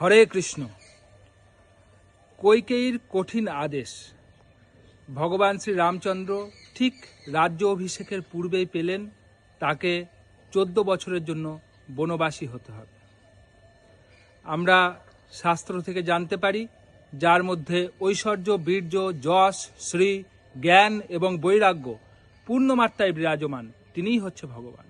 হরে কৃষ্ণ। কৈকেয়ীর কঠিন আদেশ। ভগবান শ্রী রামচন্দ্র ঠিক রাজ্য অভিষেকের পূর্বেই পেলেন, তাকে চোদ্দ বছরের জন্য বনবাসী হতে হবে। আমরা শাস্ত্র থেকে জানতে পারি, যার মধ্যে ঐশ্বর্য, বীর্য, যশ, শ্রী, জ্ঞান এবং বৈরাগ্য পূর্ণমাত্রায় বিরাজমান, তিনিই হচ্ছে ভগবান।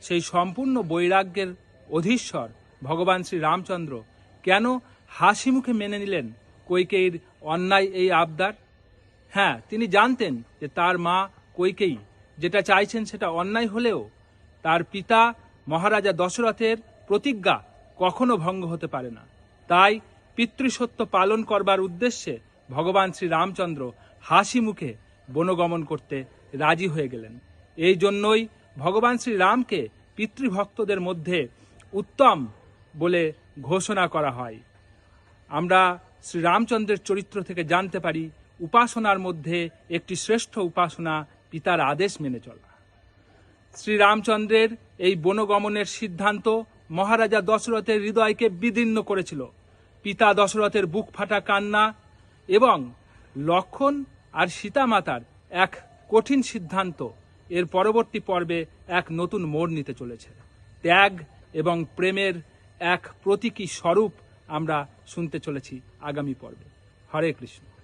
সেই সম্পূর্ণ বৈরাগ্যের অধীশ্বর ভগবান শ্রী রামচন্দ্র কেন হাসি মুখে মেনে নিলেন কৈকেয়ীর অন্যায় এই আবদার? হ্যাঁ তিনি জানতেন যে তার মা কৈকেয়ী যেটা চাইছেন সেটা অন্যায় হলেও তার পিতা মহারাজা দশরথের প্রতিজ্ঞা কখনো ভঙ্গ হতে পারে না। তাই পিতৃসত্য পালন করবার উদ্দেশ্যে ভগবান শ্রী রামচন্দ্র হাসি মুখে বনগমন করতে রাজি হয়ে গেলেন। এই জন্যই ভগবান শ্রী রামকে পিতৃভক্তদের মধ্যে উত্তম বলে ঘোষণা করা হয়। আমরা শ্রী রামচন্দ্রের চরিত্র থেকে জানতে পারি, উপাসনার মধ্যে একটি শ্রেষ্ঠ উপাসনা পিতার আদেশ মেনে চলা। শ্রীরামচন্দ্রের এই বনগমনের সিদ্ধান্ত মহারাজা দশরথের হৃদয়কে বিদীর্ণ করেছিল। পিতা দশরথের বুক ফাটা কান্না এবং লক্ষণ আর সীতামাতার এক কঠিন সিদ্ধান্ত এর পরবর্তী পর্বে এক নতুন মোড় নিতে চলেছে। ত্যাগ এবং প্রেমের এক প্রতীকী স্বরূপ আমরা শুনতে চলেছি আগামী পর্বে। হরে কৃষ্ণ।